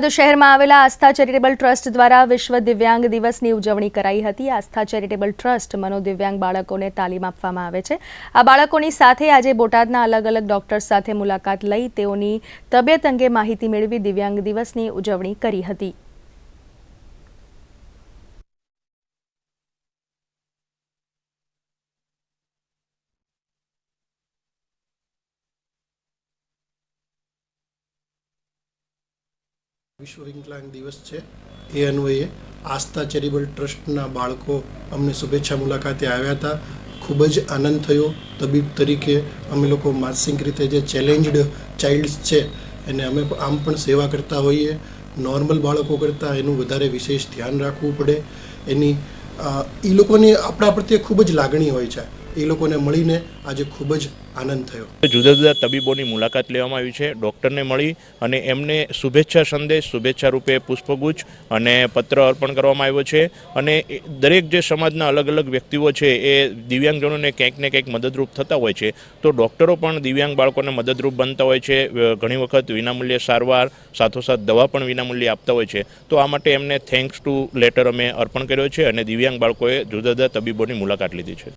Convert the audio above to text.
બોટાદ શહેરમાં આવેલા આસ્થા charitable trust દ્વારા વિશ્વ દિવ્યાંગ દિવસની ઉજવણી કરાઈ હતી. આસ્થા ચેરિટેબલ ટ્રસ્ટ મનોદિવ્યાંગ બાળકોને તાલીમ આપવામાં આવે છે. આ બાળકોની સાથે આજે બોટાદના અલગ અલગ ડોક્ટર્સ સાથે મુલાકાત લઈ તેઓની તબિયત અંગે માહિતી મેળવી દિવ્યાંગ દિવસની ઉજવણી કરી હતી. વિશ્વ વિકલાંગ દિવસ છે. એ અન્વયે આસ્થા ચેરિટેબલ ટ્રસ્ટના બાળકો અમને શુભેચ્છા મુલાકાતે આવ્યા હતા. ખૂબ જ આનંદ થયો. તબીબ તરીકે અમે લોકો માનસિક રીતે જે ચેલેન્જડ ચાઇલ્ડ્સ છે, એને અમે આમ પણ સેવા કરતા હોઈએ. નોર્મલ બાળકો કરતાં એનું વધારે વિશેષ ધ્યાન રાખવું પડે. એની એ લોકોની આપણા પ્રત્યે ખૂબ જ લાગણી હોય છે. એ લોકોને મળીને આજે ખૂબ જ આનંદ થયો. જુદા જુદા તબીબોની મુલાકાત લેવામાં આવી છે. ડૉક્ટરને મળી અને એમને શુભેચ્છા સંદેશ, શુભેચ્છા રૂપે પુષ્પગુચ્છ અને પત્ર અર્પણ કરવામાં આવ્યો છે. અને દરેક જે સમાજના અલગ અલગ વ્યક્તિઓ છે, એ દિવ્યાંગજનોને ક્યાંક ને ક્યાંક મદદરૂપ થતા હોય છે. તો ડૉક્ટરો પણ દિવ્યાંગ બાળકોને મદદરૂપ બનતા હોય છે. ઘણી વખત વિનામૂલ્યે સારવાર, સાથોસાથ દવા પણ વિનામૂલ્યે આપતા હોય છે. તો આ માટે એમને થેન્ક્સ ટુ લેટર અમે અર્પણ કર્યો છે અને દિવ્યાંગ બાળકોએ જુદા જુદા તબીબોની મુલાકાત લીધી છે.